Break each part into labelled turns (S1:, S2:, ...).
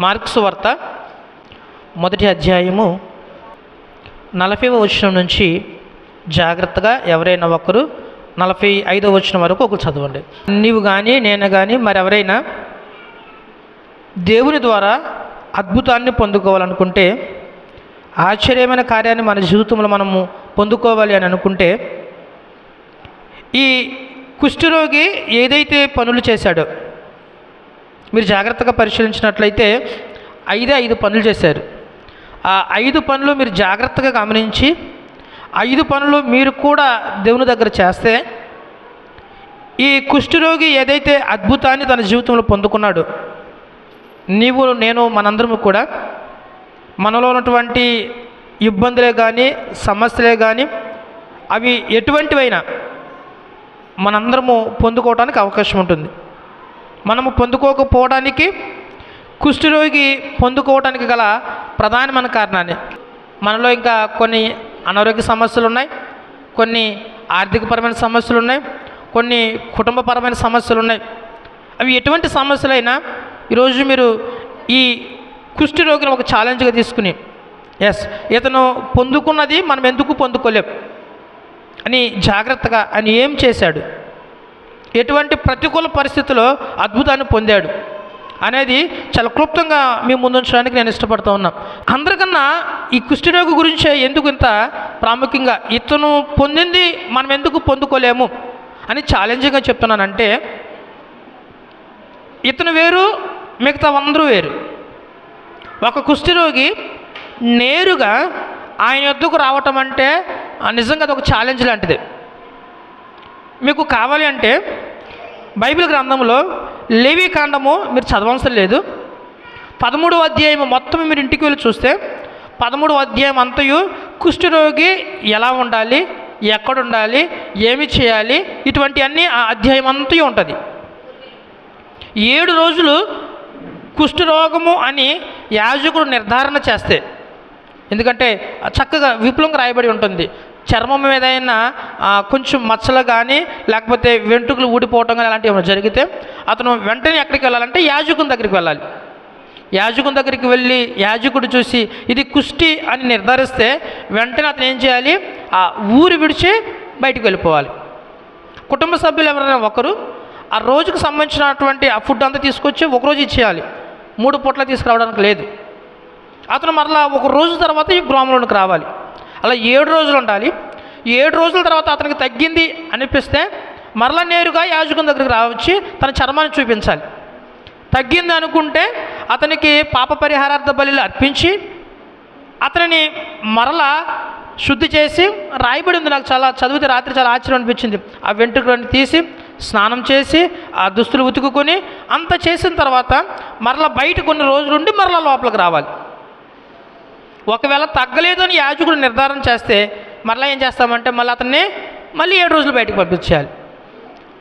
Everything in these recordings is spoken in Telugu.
S1: మార్క్స్ వార్త మొదటి అధ్యాయము నలభైవ వచనం నుంచి జాగ్రత్తగా ఎవరైనా ఒకరు నలభై ఐదవ వచనం వరకు ఒకరు చదవండి. నీవు కానీ నేను కానీ మరెవరైనా దేవుని ద్వారా అద్భుతాన్ని పొందుకోవాలనుకుంటే ఆశ్చర్యమైన కార్యాన్ని మన జీవితంలో మనము పొందుకోవాలి అని అనుకుంటే ఈ కుష్ఠరోగి ఏదైతే పనులు చేశాడో మీరు జాగ్రత్తగా పరిశీలించినట్లయితే ఐదే ఐదు పనులు చేశారు. ఆ ఐదు పనులు మీరు జాగ్రత్తగా గమనించి ఐదు పనులు మీరు కూడా దేవుని దగ్గర చేస్తే ఈ కుష్ఠరోగి ఏదైతే అద్భుతాన్ని తన జీవితంలో పొందుకున్నాడో నీవు నేను మనందరము కూడా మనలో ఉన్నటువంటి ఇబ్బందులే కానీ సమస్యలే కానీ అవి ఎటువంటివైనా మనందరము పొందుకోవడానికి అవకాశం ఉంటుంది. మనము పొందుకోకపోవడానికి కుష్ఠరోగి పొందుకోవడానికి గల ప్రధానమైన కారణాన్ని. మనలో ఇంకా కొన్ని అనారోగ్య సమస్యలు ఉన్నాయి కొన్ని ఆర్థికపరమైన సమస్యలు ఉన్నాయి కొన్ని కుటుంబపరమైన సమస్యలు ఉన్నాయి అవి ఎటువంటి సమస్యలైనా ఈరోజు మీరు ఈ కుష్టి రోగిని ఒక ఛాలెంజ్గా తీసుకుని ఎస్ ఇతను పొందుకున్నది మనం ఎందుకు పొందుకోలేం అని జాగ్రత్తగా అని ఏం చేశాడు? ఎటువంటి ప్రతికూల పరిస్థితుల్లో అద్భుతాన్ని పొందాడు అనేది చాలా క్లుప్తంగా మీ ముందుంచడానికి నేను ఇష్టపడుతూ ఉన్నా. అందరికన్నా ఈ కుష్ఠరోగి గురించే ఎందుకు ఇంత ప్రాముఖ్యంగా? ఇతను పొందింది మనం ఎందుకు పొందుకోలేము? అని ఛాలెంజింగ్గా చెప్తున్నానంటే ఇతను వేరు మిగతా అందరూ వేరు. ఒక కుష్ఠరోగి నేరుగా ఆయన యొద్దకు రావటం అంటే నిజంగా అది ఒక ఛాలెంజ్ లాంటిది. మీకు కావాలి అంటే బైబిల్ గ్రంథంలో లేవి కాండము మీరు చదవవసరం లేదు. పదమూడవ అధ్యాయం మొత్తం మీరు ఇంటికి వెళ్ళి చూస్తే పదమూడవ అధ్యాయం అంతయు కుష్ఠరోగి ఎలా ఉండాలి ఎక్కడ ఉండాలి ఏమి చేయాలి ఇటువంటి అన్నీ ఆ అధ్యాయం అంతయు ఉంటుంది. ఏడు రోజులు కుష్ఠరోగము అని యాజకుడు నిర్ధారణ చేస్తే ఎందుకంటే చక్కగా విపులంగా రాయబడి ఉంటుంది. చర్మం మీద అయినా కొంచెం మచ్చలు కానీ లేకపోతే వెంట్రుకలు ఊడిపోవటం కానీ అలాంటివి ఏమైనా జరిగితే అతను వెంటనే ఎక్కడికి వెళ్ళాలంటే యాజకుని దగ్గరికి వెళ్ళాలి. యాజకుని దగ్గరికి వెళ్ళి యాజకుడు చూసి ఇది కుష్టి అని నిర్ధారిస్తే వెంటనే అతను ఏం చేయాలి? ఆ ఊరు విడిచి బయటికి వెళ్ళిపోవాలి. కుటుంబ సభ్యులు ఎవరైనా ఒకరు ఆ రోజుకు సంబంధించినటువంటి ఆ ఫుడ్ అంతా తీసుకొచ్చి ఒకరోజు ఇచ్చేయాలి. మూడు పూట్ల తీసుకురావడానికి లేదు. అతను మరలా ఒక రోజు తర్వాత ఈ గ్రామంలోనికి రావాలి. అలా ఏడు రోజులు ఉండాలి. ఏడు రోజుల తర్వాత అతనికి తగ్గింది అనిపిస్తే మరలా నేరుగా యాజకుని దగ్గరికి రావచ్చి తన చర్మాన్ని చూపించాలి. తగ్గింది అనుకుంటే అతనికి పాప పరిహారార్థ బలిలు అర్పించి అతనిని మరలా శుద్ధి చేసి రాయబడి ఉంది. నాకు చాలా చదివితే రాత్రి చాలా ఆశ్చర్యం అనిపించింది. ఆ వెంట్రుకలను తీసి స్నానం చేసి ఆ దుస్తులు ఉతుకుకొని అంత చేసిన తర్వాత మరలా బయట కొన్ని రోజులు ఉండి మరలా లోపలికి రావాలి. ఒకవేళ తగ్గలేదు అని యాజకుడు నిర్ధారణ చేస్తే మరలా ఏం చేస్తామంటే మళ్ళీ అతన్ని మళ్ళీ ఏడు రోజులు బయటకు పంపించేయాలి.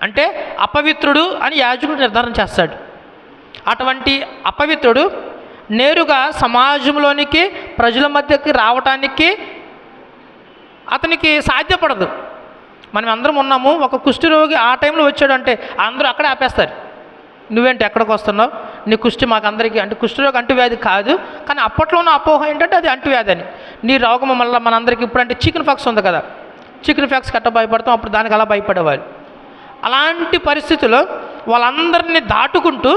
S1: అంటే అపవిత్రుడు అని యాజకుడు నిర్ధారణ చేస్తాడు. అటువంటి అపవిత్రుడు నేరుగా సమాజంలోనికి ప్రజల మధ్యకి రావటానికి అతనికి సాధ్యపడదు. మనం అందరం ఉన్నాము ఒక కుష్ఠరోగి ఆ టైంలో వచ్చాడు అంటే అందరూ అక్కడే ఆపేస్తారు. నువ్వేంటి ఎక్కడికి వస్తున్నావు? నీ కుష్టి మాకు అందరికీ అంటే కుష్ఠరోగం అంటువ్యాధి కాదు కానీ అప్పట్లో ఉన్న అపోహ ఏంటంటే అది అంటువ్యాధి అని నీ రోగం మళ్ళీ మనందరికీ ఇప్పుడు అంటే చికెన్ ఫాక్స్ ఉంది కదా. చికెన్ ఫాక్స్ కట్ట భయపడతాం అప్పుడు దానికి అలా భయపడేవాళ్ళు. అలాంటి పరిస్థితుల్లో వాళ్ళందరినీ దాటుకుంటూ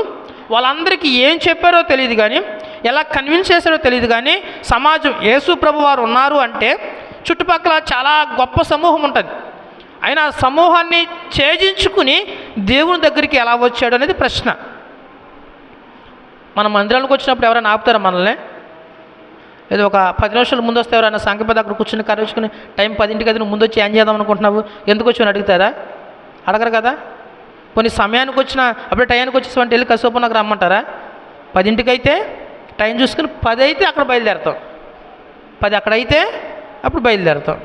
S1: వాళ్ళందరికీ ఏం చెప్పారో తెలియదు కానీ ఎలా కన్విన్స్ చేశారో తెలియదు కానీ సమాజం యేసు ప్రభు వారు ఉన్నారు అంటే చుట్టుపక్కల చాలా గొప్ప సమూహం ఉంటుంది. అయినా సమూహాన్ని ఛేదించుకుని దేవుని దగ్గరికి ఎలా వచ్చాడు అనేది ప్రశ్న. మన మందిరానికి వచ్చినప్పుడు ఎవరైనా ఆపుతారా మనల్ని? ఏదో ఒక పది నిమిషాలు ముందు వస్తే ఎవరైనా సంఖ్య అక్కడ కూర్చుని కరచుకుని టైం పదింటికి అది నువ్వు ముందు వచ్చి ఏం చేద్దాం అనుకుంటున్నావు? ఎందుకు వచ్చి అని అడుగుతారా? అడగరు కదా? కొన్ని సమయానికి వచ్చిన అప్పుడే టైంకి వచ్చేసి వంటి వెళ్ళి కసోపు నాకు రమ్మంటారా? పదింటికి అయితే టైం చూసుకుని పది అయితే అక్కడ బయలుదేరుతాం. పది అక్కడైతే అప్పుడు బయలుదేరుతాం.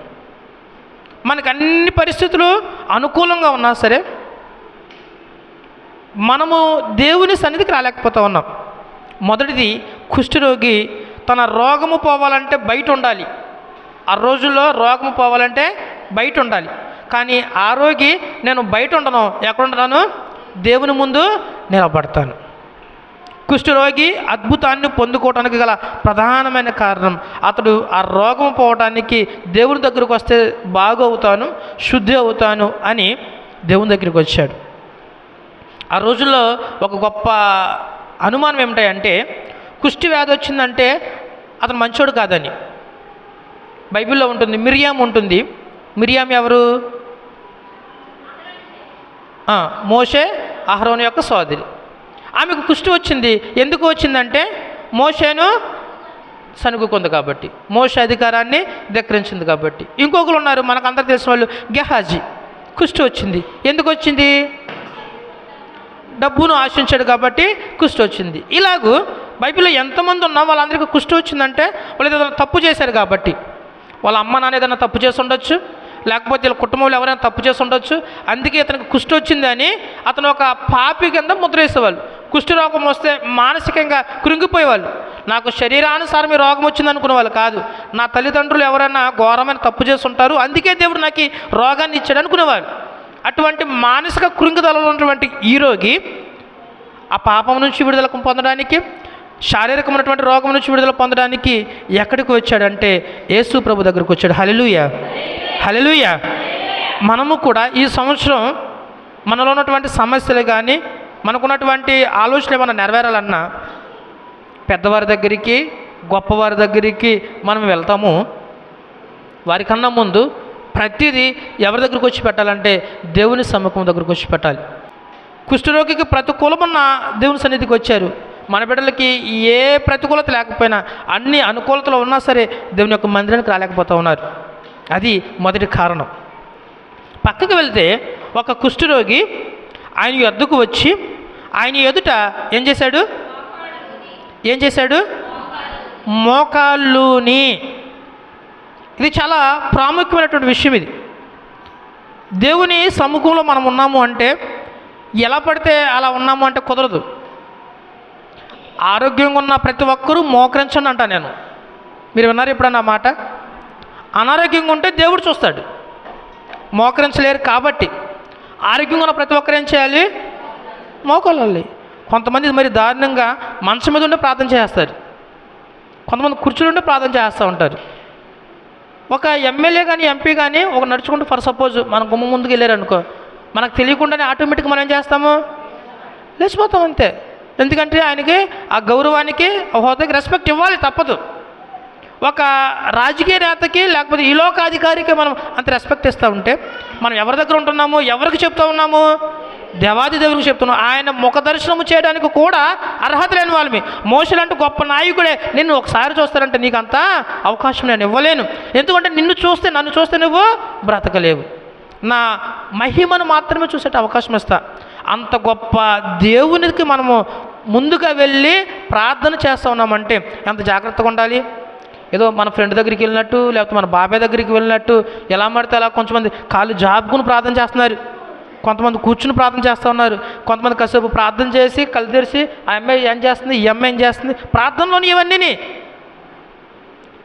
S1: మనకు అన్ని పరిస్థితులు అనుకూలంగా ఉన్నా సరే మనము దేవుని సన్నిధికి రాలేకపోతా ఉన్నాం. మొదటిది కుష్ఠరోగి తన రోగము పోవాలంటే బయట ఉండాలి ఆ రోజుల్లో రోగము పోవాలంటే బయట ఉండాలి కానీ ఆ రోగి నేను బయట ఉండను ఎక్కడ ఉంటాను దేవుని ముందు నిలబడతాను. కుష్ఠరోగి అద్భుతాన్ని పొందుకోవడానికి గల ప్రధానమైన కారణం అతడు ఆ రోగం పోవడానికి దేవుని దగ్గరకు వస్తే బాగు అవుతాను శుద్ధి అవుతాను అని దేవుని దగ్గరికి వచ్చాడు. ఆ రోజుల్లో ఒక గొప్ప అనుమానం ఏమిటాయంటే కుష్టి వ్యాధి వచ్చిందంటే అతను మంచోడు కాదని. బైబిల్లో ఉంటుంది మిరియాం ఉంటుంది. మిరియాం ఎవరు? మోషే అహరోన్ యొక్క సోదరి. ఆమెకు కుష్టి వచ్చింది. ఎందుకు వచ్చిందంటే మోషేను సనుగుకుంది కాబట్టి. మోష అధికారాన్ని ధిక్కరించింది కాబట్టి. ఇంకొకరు ఉన్నారు మనకందరూ తెలిసిన వాళ్ళు గెహాజీ. కుష్టి వచ్చింది. ఎందుకు వచ్చింది? డబ్బును ఆశించాడు కాబట్టి కుష్టి వచ్చింది. ఇలాగూ బైబిల్లో ఎంతమంది ఉన్నా వాళ్ళందరికీ కుష్టి వచ్చిందంటే వాళ్ళు ఏదైనా తప్పు చేశారు కాబట్టి. వాళ్ళ అమ్మ నాన్న ఏదైనా తప్పు చేసి ఉండొచ్చు లేకపోతే వీళ్ళ కుటుంబంలో ఎవరైనా తప్పు చేసి ఉండొచ్చు. అందుకే ఇతనికి కుష్టి వచ్చిందని అతను ఒక పాపి కింద ముద్ర వేసేవాళ్ళు కుష్టి రోగం వస్తే మానసికంగా కృంగిపోయేవాళ్ళు. నాకు శరీరానుసారం ఈ రోగం వచ్చింది అనుకునే వాళ్ళు కాదు. నా తల్లిదండ్రులు ఎవరైనా ఘోరమైన తప్పు చేసి ఉంటారు అందుకే దేవుడు నాకు ఈ రోగాన్ని ఇచ్చాడు అనుకునేవాళ్ళు. అటువంటి మానసిక కృంగిదలలో ఉన్నటువంటి ఈ రోగి ఆ పాపం నుంచి విడుదల పొందడానికి శారీరకమైనటువంటి రోగం నుంచి విడుదల పొందడానికి ఎక్కడికి వచ్చాడంటే యేసు ప్రభు దగ్గరకు వచ్చాడు. హలెలుయ హలెలుయ మనము కూడా ఈ సంవత్సరం మనలో ఉన్నటువంటి సమస్యలు కానీ మనకున్నటువంటి ఆలోచనలు ఏమైనా నెరవేరాలన్నా పెద్దవారి దగ్గరికి గొప్పవారి దగ్గరికి మనం వెళ్తాము. వారికన్నా ముందు ప్రతిదీ ఎవరి దగ్గరకు వచ్చి పెట్టాలంటే దేవుని సముఖం దగ్గరకు వచ్చి పెట్టాలి. కుష్ఠరోగికి ప్రతికూలమున్న దేవుని సన్నిధికి వచ్చారు. మన బిడ్డలకి ఏ ప్రతికూలత లేకపోయినా అన్ని అనుకూలతలు ఉన్నా సరే దేవుని యొక్క మందిరానికి రాలేకపోతూ ఉన్నారు. అది మొదటి కారణం. పక్కకు వెళ్తే ఒక కుష్ఠరోగి ఆయన ఎద్దుకు వచ్చి ఆయన ఎదుట ఏం చేశాడు? ఏం చేశాడు? మోకాళ్ళుని ఇది చాలా ప్రాముఖ్యమైనటువంటి విషయం ఇది. దేవుని సముఖంలో మనం ఉన్నాము అంటే ఎలా పడితే అలా ఉన్నాము అంటే కుదరదు. ఆరోగ్యంగా ఉన్న ప్రతి ఒక్కరూ మోకరించండి అంట నేను. మీరు విన్నారు ఎప్పుడన్నా మాట? అనారోగ్యంగా ఉంటే దేవుడు చూస్తాడు. మోకరించలేరు కాబట్టి. ఆరోగ్యంగా ఉన్న ప్రతి ఒక్కరు ఏం చేయాలి? మోకాలి కొంతమంది మరి దారుణంగా మంచం మీద ఉండి ప్రార్థన చేస్తారు కొంతమంది కుర్చీలు ఉండి ప్రార్థన చేస్తూ ఉంటారు. ఒక ఎమ్మెల్యే కానీ ఎంపీ కానీ ఒక నడుచుకుంటూ ఫర్ సపోజ్ మన గుమ్మ ముందుకు వెళ్ళారు అనుకో మనకు తెలియకుండానే ఆటోమేటిక్ మనం ఏం చేస్తాము? లేచిపోతాం అంతే. ఎందుకంటే ఆయనకి ఆ గౌరవానికి ఆ హోదాకి రెస్పెక్ట్ ఇవ్వాలి తప్పదు. ఒక రాజకీయ నేతకి లేకపోతే ఈ లోకాధికారికి మనం అంత రెస్పెక్ట్ ఇస్తూ ఉంటే మనం ఎవరి దగ్గర ఉంటున్నాము? ఎవరికి చెప్తా ఉన్నాము? దేవాది దేవునికి చెప్తున్నాం ఆయన ముఖ దర్శనము చేయడానికి కూడా అర్హత లేని వాళ్ళమి. మోసలంటే గొప్ప నాయకుడే నిన్ను ఒకసారి చూస్తారంటే నీకు అంత అవకాశం నేను ఇవ్వలేను. ఎందుకంటే నిన్ను చూస్తే నన్ను చూస్తే నువ్వు బ్రతకలేవు. నా మహిమను మాత్రమే చూసేట అవకాశం ఇస్తా. అంత గొప్ప దేవునికి మనము ముందుగా వెళ్ళి ప్రార్థన చేస్తూ ఉన్నామంటే ఎంత జాగ్రత్తగా ఉండాలి? ఏదో మన ఫ్రెండ్ దగ్గరికి వెళ్ళినట్టు లేకపోతే మన బాబాయ్ దగ్గరికి వెళ్ళినట్టు ఎలా పడితే అలా కొంతమంది కాళ్ళు జాబుకుని ప్రార్థన చేస్తున్నారు. కొంతమంది కూర్చుని ప్రార్థన చేస్తూ ఉన్నారు. కొంతమంది కాసేపు ప్రార్థన చేసి కళ్ళు తెరిచి ఆ అమ్మాయి ఏం చేస్తుంది? ఈ అమ్మాయి ఏం చేస్తుంది? ప్రార్థనలోని ఇవన్నీ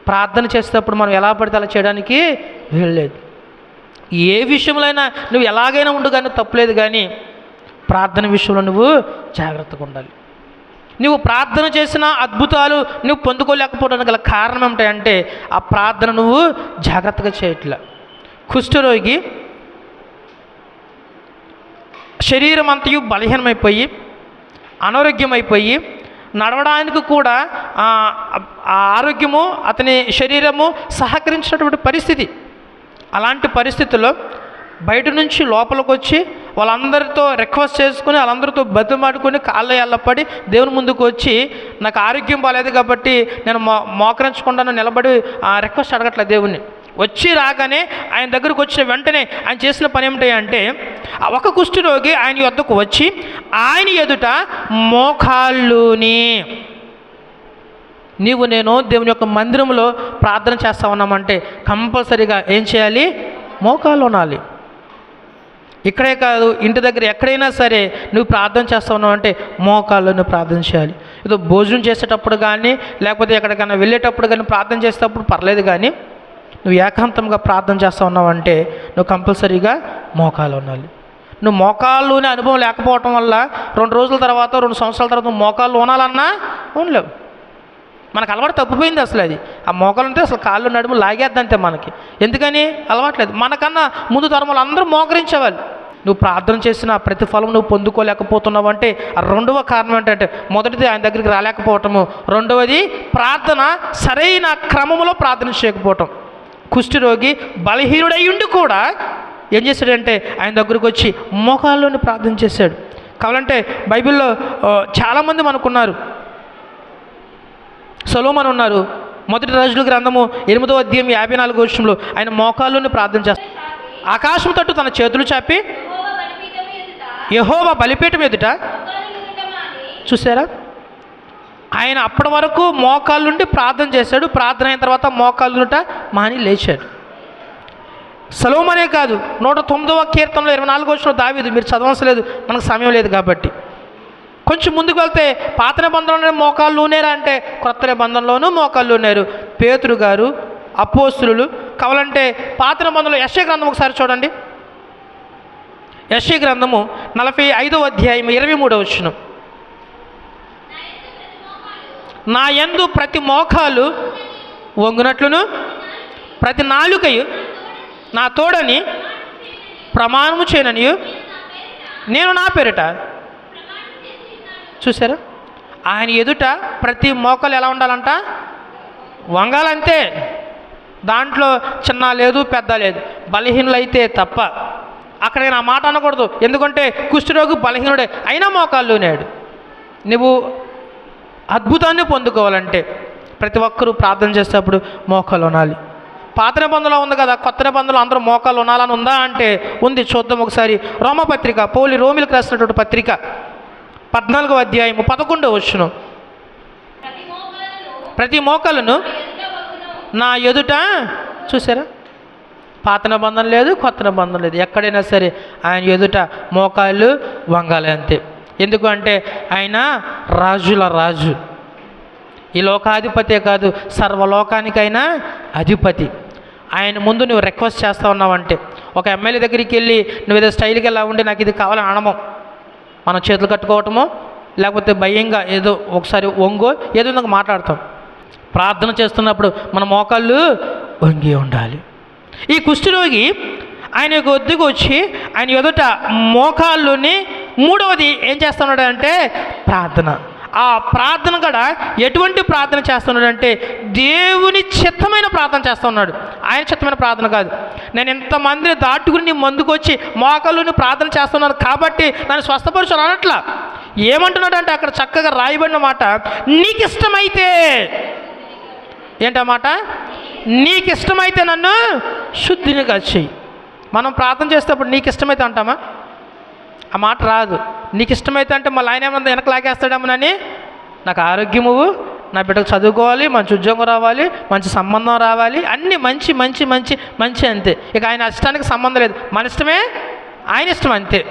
S1: ప్రార్థన చేసేటప్పుడు మనం ఎలా పడితే అలా చేయడానికి వెళ్ళలేదు ఏ విషయంలో అయినా నువ్వు ఎలాగైనా ఉండు కానీ తప్పులేదు కానీ ప్రార్థన విషయంలో నువ్వు జాగ్రత్తగా ఉండాలి. నువ్వు ప్రార్థన చేసిన అద్భుతాలు నువ్వు పొందుకోలేకపోవడానికి గల కారణం ఏమిటంటే ఆ ప్రార్థన నువ్వు జాగ్రత్తగా చేయట్లే. కుష్ఠరోగి శరీరం అంతయు బలహీనమైపోయి అనారోగ్యమైపోయి నడవడానికి కూడా ఆ, ఆరోగ్యము అతని శరీరము సహకరించినటువంటి పరిస్థితి. అలాంటి పరిస్థితుల్లో బయట నుంచి లోపలికి వచ్చి వాళ్ళందరితో రిక్వెస్ట్ చేసుకుని వాళ్ళందరితో బతిమాడుకొని కాళ్ళ ఎల్లపడి దేవుని ముందుకు వచ్చి నాకు ఆరోగ్యం బాగాలేదు కాబట్టి నేను మో మోకరించకుండా నిలబడి ఆ రిక్వెస్ట్ అడగట్లేదు దేవుణ్ణి. వచ్చి రాగానే ఆయన దగ్గరకు వచ్చిన వెంటనే ఆయన చేసిన పని ఏమిటంటే ఒక కుష్ఠరోగి ఆయన యొద్దకు వచ్చి ఆయన ఎదుట మోకాళ్ళుని నీవు నేను దేవుని యొక్క మందిరంలో ప్రార్థన చేస్తా ఉన్నామంటే కంపల్సరీగా ఏం చేయాలి? మోకాళ్ళు ఉనాలి. ఇక్కడే కాదు ఇంటి దగ్గర ఎక్కడైనా సరే నువ్వు ప్రార్థన చేస్తా ఉన్నావు అంటే మోకాళ్ళు నువ్వు ప్రార్థన చేయాలి. ఏదో భోజనం చేసేటప్పుడు కానీ లేకపోతే ఎక్కడికైనా వెళ్ళేటప్పుడు కానీ ప్రార్థన చేసేటప్పుడు పర్లేదు కానీ నువ్వు ఏకాంతంగా ప్రార్థన చేస్తా ఉన్నావంటే నువ్వు కంపల్సరీగా మోకాలు ఉండాలి. నువ్వు మోకాళ్ళునే అనుభవం లేకపోవటం వల్ల రెండు రోజుల తర్వాత రెండు సంవత్సరాల తర్వాత నువ్వు మోకాళ్ళు ఉనాలన్నా ఉండలేవు. మనకు అలవాటు తప్పిపోయింది అసలు అది. ఆ మోకాలు ఉంటే అసలు కాళ్ళు నడుము లాగేద్దంతే మనకి. ఎందుకని? అలవాట్లేదు మనకన్నా ముందు తరములు అందరూ మోకరించేవాళ్ళు. నువ్వు ప్రార్థన చేసిన ప్రతిఫలం నువ్వు పొందుకోలేకపోతున్నావు అంటే ఆ రెండవ కారణం ఏంటంటే మొదటిది ఆయన దగ్గరికి రాలేకపోవటము. రెండవది ప్రార్థన సరైన క్రమంలో ప్రార్థన చేయకపోవటం. కుష్ఠరోగి బలహీనుడై ఉండి కూడా ఏం చేశాడంటే ఆయన దగ్గరకు వచ్చి మోకాల్లోని ప్రార్థన చేశాడు. కావాలంటే బైబిల్లో చాలామంది మనకున్నారు. సొలోమన్ ఉన్నారు. మొదటి రాజుల గ్రంథము ఎనిమిదో అధ్యాయం యాభై నాలుగు వర్షంలో ఆయన మోకాల్లోని ప్రార్థన చేస్తారు ఆకాశం తట్టు తన చేతులు చాపి యహోవా బలిపీఠం ఎదుట చూసారా ఆయన అప్పటి వరకు మోకాళ్ళుండి ప్రార్థన చేశాడు. ప్రార్థన అయిన తర్వాత మోకాళ్ళుంట మాని లేచాడు. సలోమనే కాదు నూట తొమ్మిదవ కీర్తనలో ఇరవై నాలుగు వచ్చిన దావీదు మీరు చదవవలసిన మనకు సమయం లేదు కాబట్టి. కొంచెం ముందుకు వెళ్తే పాత నిబంధనలోనే మోకాళ్ళు ఊనేరా? అంటే క్రొత్త నిబంధనలోనూ మోకాళ్ళు ఉన్నారు పేతురు గారు అపోస్తులు కావాలంటే పాత నిబంధనలో యశ గ్రంథం ఒకసారి చూడండి. యశ్య గ్రంథము నలభై ఐదవ అధ్యాయం ఇరవై మూడవ వచ్చినాం నా యందు ప్రతి మోకాలు వంగునట్లును ప్రతి నాలుకయు నా తోడని ప్రమాణము చేయననియు నేను నా పేరిట. చూసారా ఆయన ఎదుట ప్రతి మోకలు ఎలా ఉండాలంట? వంగాలంతే. దాంట్లో చిన్న లేదు పెద్ద లేదు. బలహీనులైతే తప్ప. అక్కడ నేను ఆ మాట అనకూడదు. ఎందుకంటే కుష్ఠరోగి బలహీనుడే. అయినా మోకాల్లోనేడు నువ్వు అద్భుతాన్ని పొందుకోవాలంటే ప్రతి ఒక్కరూ ప్రార్థన చేసేటప్పుడు మోకాలు ఉనాలి పాత నిబంధనలో ఉంది కదా కొత్త నిబంధనలు అందరూ మోకాలు ఉనాలని ఉందా అంటే ఉంది. చూద్దాం ఒకసారి. రోమపత్రిక పోలి రోమిలకు రాసినటువంటి పత్రిక పద్నాలుగో అధ్యాయము పదకొండో వచ్చును ప్రతి మోకలను నా ఎదుట చూసారా? పాత నిబంధన లేదు కొత్త నిబంధన లేదు. ఎక్కడైనా సరే ఆయన ఎదుట మోకాళ్ళు వంగాలి అంతే. ఎందుకు అంటే ఆయన రాజుల రాజు. ఈ లోకాధిపతే కాదు సర్వలోకానికైనా అధిపతి. ఆయన ముందు నువ్వు రిక్వెస్ట్ చేస్తూ ఉన్నావంటే ఒక ఎమ్మెల్యే దగ్గరికి వెళ్ళి నువ్వు ఏదో స్టైల్కి ఎలా ఉండి నాకు ఇది కావాలని అనమం. మనం చేతులు కట్టుకోవటము లేకపోతే భయంగా ఏదో ఒకసారి ఒంగో ఏదో నాకు మాట్లాడతాం. ప్రార్థన చేస్తున్నప్పుడు మన మోకాళ్ళు వంగి ఉండాలి. ఈ కుష్ఠరోగి ఆయన యొక్క వద్దకు వచ్చి ఆయన ఎదుట మోకాళ్ళుని మూడవది ఏం చేస్తున్నాడు అంటే ప్రార్థన. ఆ ప్రార్థన కూడా ఎటువంటి ప్రార్థన చేస్తున్నాడంటే దేవుని చిత్తమైన ప్రార్థన చేస్తున్నాడు. ఆయన చిత్తమైన ప్రార్థన కాదు. నేను ఇంతమందిని దాటుకుని నీ ముందుకు వచ్చి ప్రార్థన చేస్తున్నాను కాబట్టి నన్ను స్వస్థపరచు అనట్లా. ఏమంటున్నాడు అంటే అక్కడ చక్కగా రాయబడిన మాట నీకు ఇష్టమైతే ఏంటన్నమాట నీకు ఇష్టమైతే నన్ను శుద్ధినిగా కలిసి మనం ప్రార్థన చేసేటప్పుడు నీకు ఇష్టమైతే అంటామా? ఆ మాట రాదు. నీకు ఇష్టమైతే అంటే మళ్ళీ ఆయన ఏమన్నా వెనక లాగేస్తాడేమోనని నాకు ఆరోగ్యము నా బిడ్డకు చదువుకోవాలి మంచి ఉద్యోగం రావాలి మంచి సంబంధం రావాలి అన్నీ మంచి మంచి మంచి మంచి అంతే. ఇక ఆయన ఇష్టానికి సంబంధం లేదు. మన ఇష్టమే ఆయన ఇష్టం అంతే.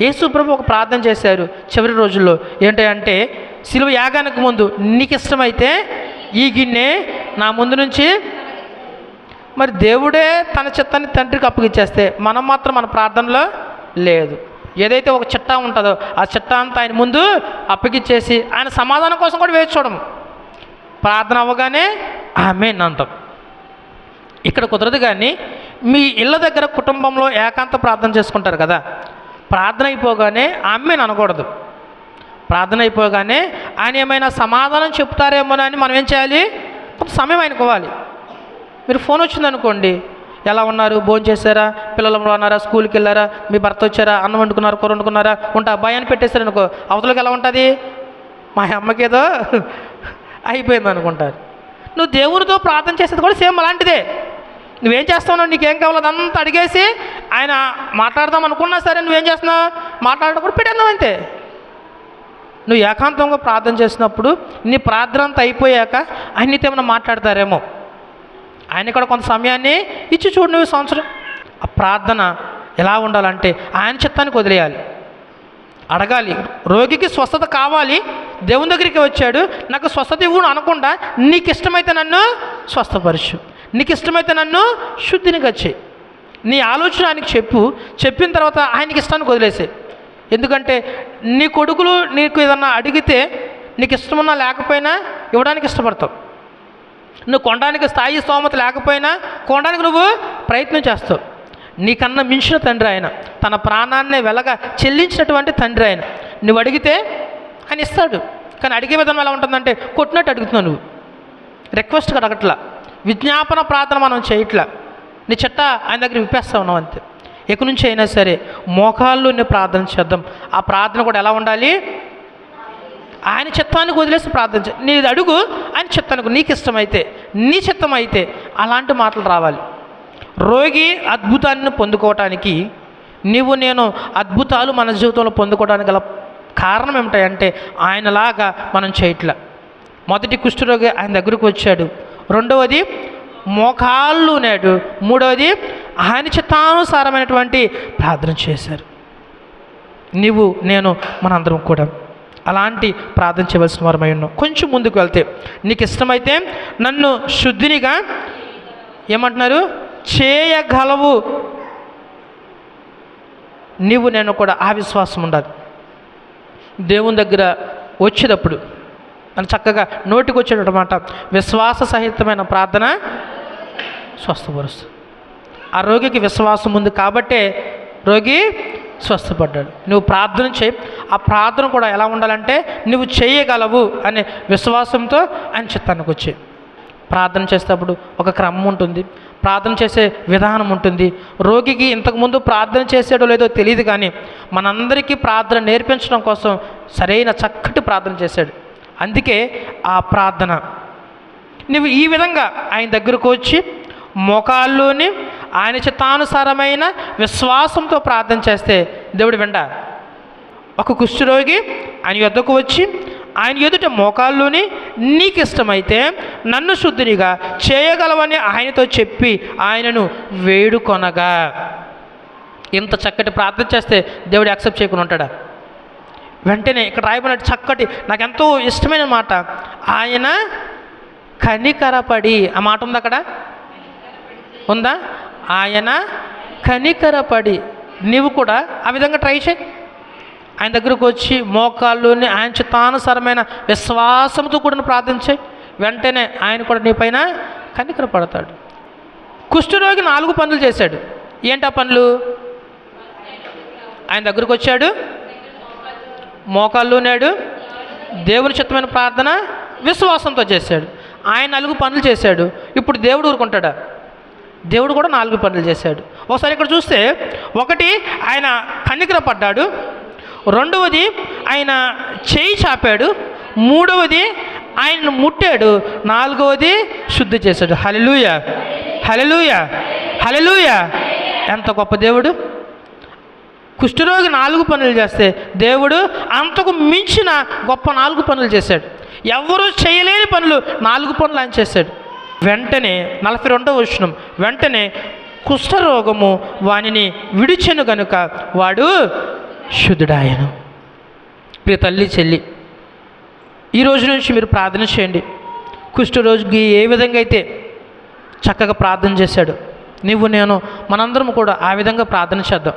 S1: యేసు ప్రభు ఒక ప్రార్థన చేశారు చివరి రోజుల్లో. ఏంటంటే శిలువ యాగానికి ముందు నీకు ఇష్టమైతే ఈ గిన్నె నా ముందు నుంచి మరి దేవుడే తన చిత్తాన్ని తండ్రికి అప్పగిచ్చేస్తే మనం మాత్రం మన ప్రార్థనలో లేదు. ఏదైతే ఒక చిట్టా ఉంటుందో ఆ చిట్టా అంతా ఆయన ముందు అప్పగిచ్చేసి ఆయన సమాధానం కోసం కూడా వేచి చూడము. ప్రార్థన అవ్వగానే ఆమె అంటాం. ఇక్కడ కుదరదు కానీ మీ ఇళ్ళ దగ్గర కుటుంబంలో ఏకాంత ప్రార్థన చేసుకుంటారు కదా ప్రార్థన అయిపోగానే ఆమె అనకూడదు. ప్రార్థన అయిపోగానే ఆయన ఏమైనా సమాధానం చెప్తారేమోనని మనం ఏం చేయాలి? కొంత సమయం ఆయనకోవాలి మీరు ఫోన్ వచ్చిందనుకోండి ఎలా ఉన్నారు? భోజనం చేశారా? పిల్లలు ఉన్నారా? స్కూల్కి వెళ్ళారా? మీ భర్త వచ్చారా? అన్నం వండుకున్నారా? కూర వండుకున్నారా? ఉంటా భయాన్ని పెట్టేశారు అనుకో. అవతలకి ఎలా ఉంటుంది? మా అమ్మకేదో అయిపోయింది అనుకుంటారు. నువ్వు దేవునితో ప్రార్థన చేసేది కూడా సేమ్ అలాంటిదే. నువ్వేం చేస్తావు? నీకేం కావాలో అదంతా అడిగేసి ఆయన మాట్లాడదాం అనుకున్నా సరే నువ్వేం చేస్తున్నావు? మాట్లాడడం కూడా పెట్టేద్దాం అంతే. నువ్వు ఏకాంతంగా ప్రార్థన చేసినప్పుడు నీ ప్రార్థన అంతా అయిపోయాక ఆయన ఏమైనా మాట్లాడతారేమో. ఆయన కూడా కొంత సమయాన్ని ఇచ్చి చూడు నువ్వు సంవత్సరం. ఆ ప్రార్థన ఎలా ఉండాలంటే ఆయన చిత్తానికి వదిలేయాలి. అడగాలి రోగికి స్వస్థత కావాలి దేవుని దగ్గరికి వచ్చాడు నాకు స్వస్థత ఇవ్వను అనకుండా నీకు ఇష్టమైతే నన్ను స్వస్థపరచు నీకు ఇష్టమైతే నన్ను శుద్ధిని చేయి. నీ ఆలోచన ఆయనకి చెప్పు చెప్పిన తర్వాత ఆయనకి ఇష్టానికి వదిలేసే ఎందుకంటే నీ కొడుకులు నీకు ఏదన్నా అడిగితే నీకు ఇష్టమున్నా లేకపోయినా ఇవ్వడానికి ఇష్టపడతావు. నువ్వు కొనడానికి స్థాయి స్తోమత లేకపోయినా కొనడానికి నువ్వు ప్రయత్నం చేస్తావు. నీకన్నా మించిన తండ్రి ఆయన. తన ప్రాణాన్నే వెలగా చెల్లించినటువంటి తండ్రి ఆయన. నువ్వు అడిగితే ఆయన ఇస్తాడు. కానీ అడిగే విధానం ఎలా ఉంటుందంటే కొట్టినట్టు అడుగుతున్నావు నువ్వు. రిక్వెస్ట్ అడగట్లా. విజ్ఞాపన ప్రార్థన మనం చేయట్లా. నీ చెట్ట ఆయన దగ్గర విప్పేస్తా ఉన్నావు అంతే. ఎక్కడి నుంచి అయినా సరే మోకాల్లోనే ప్రార్థన చేద్దాం. ఆ ప్రార్థన కూడా ఎలా ఉండాలి? ఆయన చిత్తానికి వదిలేసి ప్రార్థన చే నీ అడుగు ఆయన చిత్తానికి నీకు ఇష్టమైతే నీ చిత్తం అయితే అలాంటి మాటలు రావాలి. రోగి అద్భుతాన్ని పొందుకోవటానికి నీవు నేను అద్భుతాలు మన జీవితంలో పొందుకోవడానికి గల కారణం ఏమిటంటే ఆయనలాగా మనం చేయట్లా. మొదటి కుష్ఠరోగి ఆయన దగ్గరకు వచ్చాడు. రెండవది మోకాళ్ళు నేడు. మూడవది ఆయన చిత్తానుసారమైనటువంటి ప్రార్థన చేశారు. నీవు నేను మనందరం కూడా. అలాంటి ప్రార్థన చేయవలసిన వారమై ఉన్నాం కొంచెం ముందుకు వెళ్తే నీకు ఇష్టమైతే నన్ను శుద్ధినిగా ఏమంటున్నారు? చేయగలవు. నీవు నేను కూడా ఆ విశ్వాసం ఉండాలి. దేవుని దగ్గర వచ్చేటప్పుడు అని చక్కగా నోటికి వచ్చేటమాట విశ్వాస సహితమైన ప్రార్థన స్వస్థపరుస్తుంది ఆ రోగికి విశ్వాసం ఉంది కాబట్టే రోగి స్వస్థపడ్డాడు. నువ్వు ప్రార్థన చేయి. ఆ ప్రార్థన కూడా ఎలా ఉండాలంటే నువ్వు చేయగలవు అనే విశ్వాసంతో ఆయన చిత్తానికి వచ్చి ప్రార్థన చేసేటప్పుడు ఒక క్రమం ఉంటుంది. ప్రార్థన చేసే విధానం ఉంటుంది. రోగికి ఇంతకుముందు ప్రార్థన చేసేటో లేదో తెలియదు కానీ మనందరికీ ప్రార్థన నేర్పించడం కోసం సరైన చక్కటి ప్రార్థన చేశాడు. అందుకే ఆ ప్రార్థన. నువ్వు ఈ విధంగా ఆయన దగ్గరకు వచ్చి మోకాల్లోని ఆయన చిత్తానుసారమైన విశ్వాసంతో ప్రార్థన చేస్తే దేవుడు వెంట ఒక కుష్ఠరోగి ఆయన యొద్దకు వచ్చి ఆయన ఎదుట మోకాల్లోని నీకు ఇష్టమైతే నన్ను శుద్ధినిగా చేయగలవని ఆయనతో చెప్పి ఆయనను వేడుకొనగా. ఇంత చక్కటి ప్రార్థన చేస్తే దేవుడు యాక్సెప్ట్ చేయకుండా ఉంటాడా? వెంటనే ఇక్కడ రాయబడిన చక్కటి నాకు ఎంతో ఇష్టమైన మాట ఆయన కనికరపడి ఆ మాట ఉంది అక్కడ? ఉందా? ఆయన కనికరపడి నీవు కూడా ఆ విధంగా ట్రై చేయి. ఆయన దగ్గరకు వచ్చి మోకాళ్ళుని ఆయన చిత్తానుసారమైన విశ్వాసంతో కూడిన ప్రార్థించే వెంటనే ఆయన కూడా నీ పైన కనికర పడతాడు. కుష్ఠరోగి నాలుగు పనులు చేశాడు. ఏంటా పనులు? ఆయన దగ్గరకు వచ్చాడు. మోకాళ్ళునాడు దేవుని చిత్తమైన ప్రార్థన విశ్వాసంతో చేశాడు. ఆయన నాలుగు పనులు చేశాడు. ఇప్పుడు దేవుడు ఊరుకుంటాడా? దేవుడు కూడా నాలుగు పనులు చేశాడు. ఒకసారి ఇక్కడ చూస్తే ఒకటి ఆయన కన్నికర పడ్డాడు. రెండవది ఆయన చేయి చాపాడు మూడవది ఆయన ముట్టాడు నాలుగవది శుద్ధి చేశాడు. హలలుయ హలలుయ హలలుయ ఎంత గొప్ప దేవుడు. కుష్ఠరోగి నాలుగు పనులు చేస్తే దేవుడు అంతకు మించిన గొప్ప నాలుగు పనులు చేశాడు. ఎవరూ చేయలేని పనులు నాలుగు పనులు ఆయన చేశాడు. వెంటనే నలభై రెండవ వచనం వెంటనే కుష్ఠరోగము వానిని విడిచెను గనుక వాడు శుద్ధుడాయను. ప్రియ తల్లి చెల్లి ఈ రోజు నుంచి మీరు ప్రార్థన చేయండి. కుష్ఠరోగికి ఏ విధంగా అయితే చక్కగా ప్రార్థన చేశాడు నువ్వు నేను మనందరం కూడా ఆ విధంగా ప్రార్థన చేద్దాం.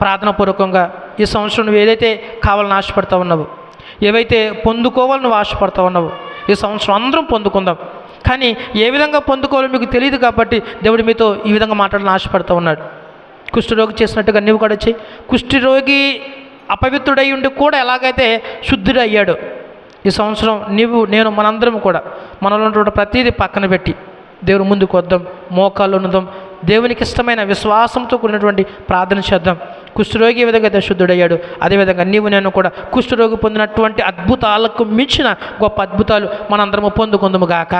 S1: ప్రార్థనాపూర్వకంగా ఈ సంవత్సరం నువ్వు ఏదైతే కావాలని ఆశపడతా ఉన్నావు ఏవైతే పొందుకోవాలని నువ్వు ఆశపడతా ఉన్నావు ఈ సంవత్సరం అందరం పొందుకుందాం. కానీ ఏ విధంగా పొందుకోవాలో మీకు తెలియదు కాబట్టి దేవుడు మీతో ఈ విధంగా మాట్లాడాలని ఆశపడుతూ ఉన్నాడు. కుష్ఠరోగి చేసినట్టుగా నీవు కూడా చెయ్యి. కుష్ఠరోగి అపవిత్రుడై ఉండి కూడా ఎలాగైతే శుద్ధుడు అయ్యాడు ఈ సంవత్సరం నీవు నేను మనందరం కూడా మనలో ఉన్నటువంటి ప్రతిదీ పక్కన పెట్టి దేవుని ముందుకు వద్దాం మోకాళ్ళు ఉన్నదాం దేవునికి ఇష్టమైన విశ్వాసంతో కూడినటువంటి ప్రార్థన చేద్దాం. కుష్ఠరోగి ఏ విధంగా అయితే శుద్ధుడయ్యాడు అదేవిధంగా నీవు నేను కూడా కుష్ఠరోగి పొందినటువంటి అద్భుతాలకు మించిన గొప్ప అద్భుతాలు మనందరము పొందుకుందుము గాక.